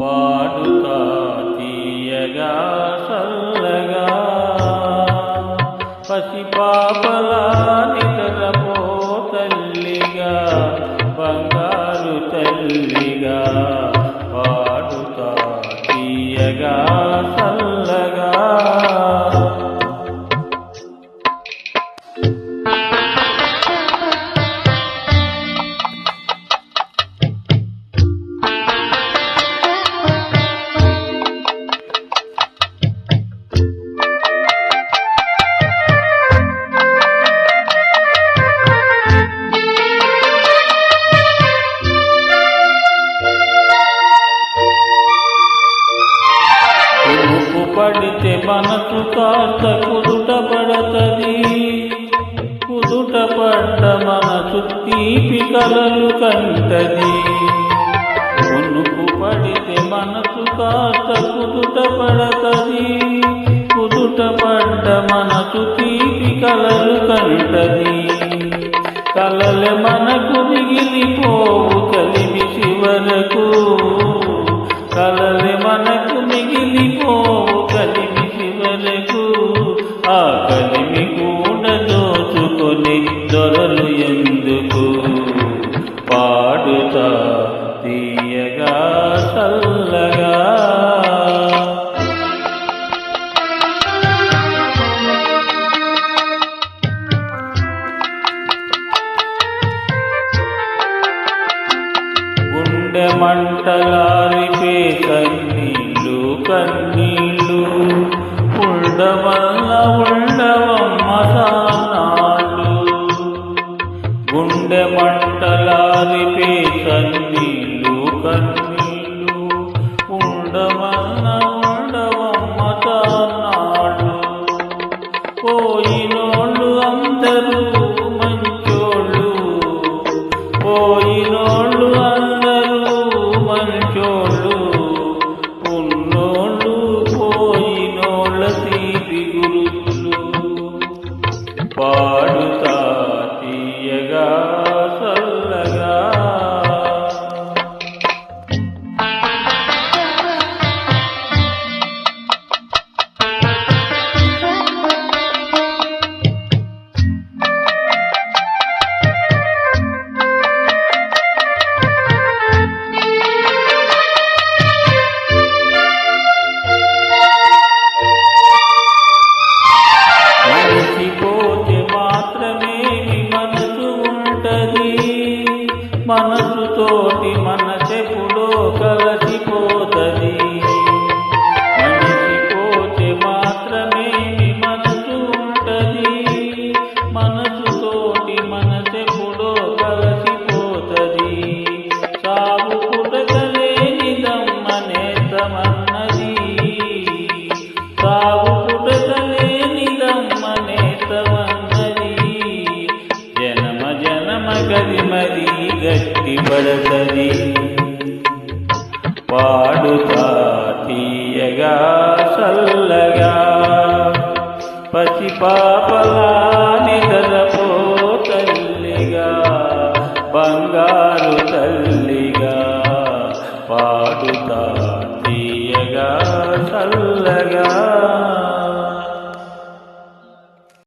పాడుతా తీయగా చల్లగా. పసిపాపలా నిద్రపో తల్లిగా బంగారు తల్లిగా. మనసు కాస్త కుదుట పడతది కుదుట పడ్డ మనసు తీపి కలలు కంటది. ఉనుకు పడితే మనసు కాస్త కుదుట పడతది కుదుట పడ్డ మనసు తీపి కలలు కంటది. కలలు మనకు మిగిలిపోవు కలిమి చివరకు. కలలు మనకు మిగిలిపో కలిమి చివరకు ఆ దోచుకొని దొరలు ఎందుకు? పాడుతా తీయగా చల్లగా. గుండె మంటలారిపే కన్నీళ్ళు కన్నీ ఉండవల్ల ఉండవమ్మ సానాళ్ళు గుండె మంటలారిపే కన్నీళ్ళు కన్నీళ్ళు ఉండవల్ల ఉండవమ్మ సానాళ్ళు పోయినోళ్ళు అందరూ మంచోళ్ళు. పోయినో గట్టి పడతది. పాడుతా తీయగా చల్లగా పసి పాపలాని నిద్రపో తల్లిగా బంగారు తల్లిగా పాడుతా తీయగా చల్లగా.